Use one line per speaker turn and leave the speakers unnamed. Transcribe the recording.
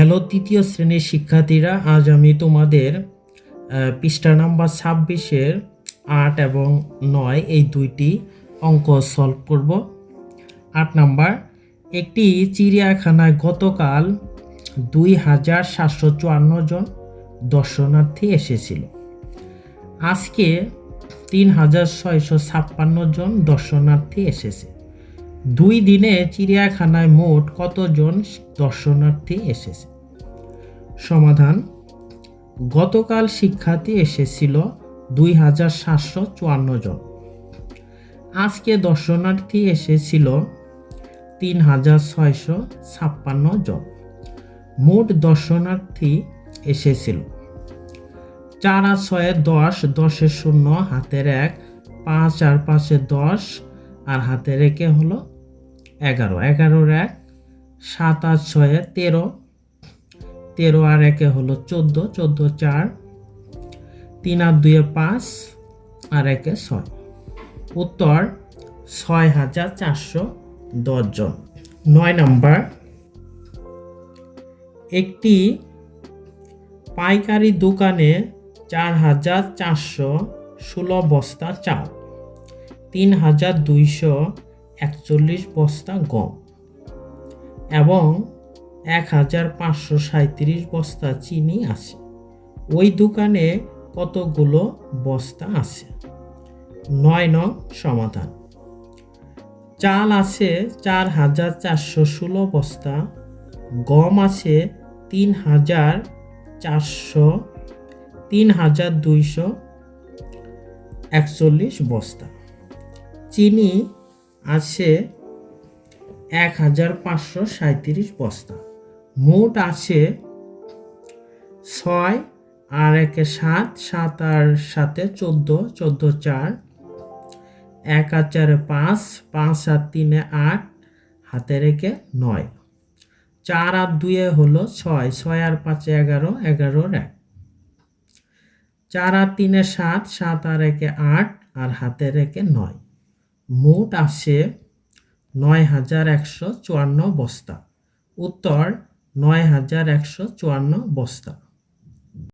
Hello, তৃতীয় শ্রেণির শিক্ষার্থীরা, আজ আমি তোমাদের পৃষ্ঠা নাম্বার ছাব্বিশের আট এবং নয় এই দুইটি অঙ্ক সলভ করব। আট নাম্বার, একটি চিড়িয়াখানায় গতকাল দুই হাজার সাতশো চুয়ান্ন জন দর্শনার্থী এসেছিল। আজকে তিন হাজার ছয়শো ছাপ্পান্ন জন দর্শনার্থী এসেছে। দুই দিনে চিড়িয়াখানায় মোট কতজন দর্শনার্থী এসেছে? সমাধান, গতকাল শিক্ষার্থী এসেছিল দুই হাজার সাতশো চুয়ান্ন জন। আজকে দর্শনার্থী এসেছিল তিন হাজার ছয়শো ছাপ্পান্ন জন। মোট দর্শনার্থী এসেছিল চার আর ছয়ে দশ, দশের শূন্য, হাতের এক, পাঁচ আর পাঁচে দশ, আর হাতের একে হলো এগারো এগারোর এক, সাত আর ছয়ে তেরো তেরো আর একে হলো চোদ্দ চোদ্দ চার, তিন আর দুয়ে পাঁচ আর একে ছয়। উত্তর, ছয় হাজার চারশো দশজন নয় নম্বর, একটি পাইকারি দোকানে চার হাজার চারশো ষোলো বস্তা চাল, তিন হাজার দুইশো একচল্লিশ বস্তা গম এবং এক হাজার পাঁচশো সাঁত্রিশ বস্তা চিনি আছে। ওই দোকানে কতগুলো বস্তা আছে? নয় নং সমাধান। চাল আছে চার হাজার চারশো ষোলো বস্তা, গম আছে তিন হাজার চারশো তিন হাজার দুইশো একচল্লিশ বস্তা। চিনি আছে এক হাজার পাঁচশো সাঁত্রিশ বস্তা। মোট আছে ছয় আর একে সাত সাত আর সাথে চোদ্দ চোদ্দ চার, এক আর চারে পাঁচ পাঁচ আর তিনে আট হাতে রেখে নয়। চার আর দুয়ে হলো ছয় ছয় আর পাঁচে এগারো, এগারোর এক। চার আর তিনে সাত সাত আর একে আট, আর হাতে রেখে নয়। মোট আসে নয় হাজার একশো চুয়ান্ন বস্তা। উত্তর নয় হাজার একশো চুয়ান্ন বস্তা।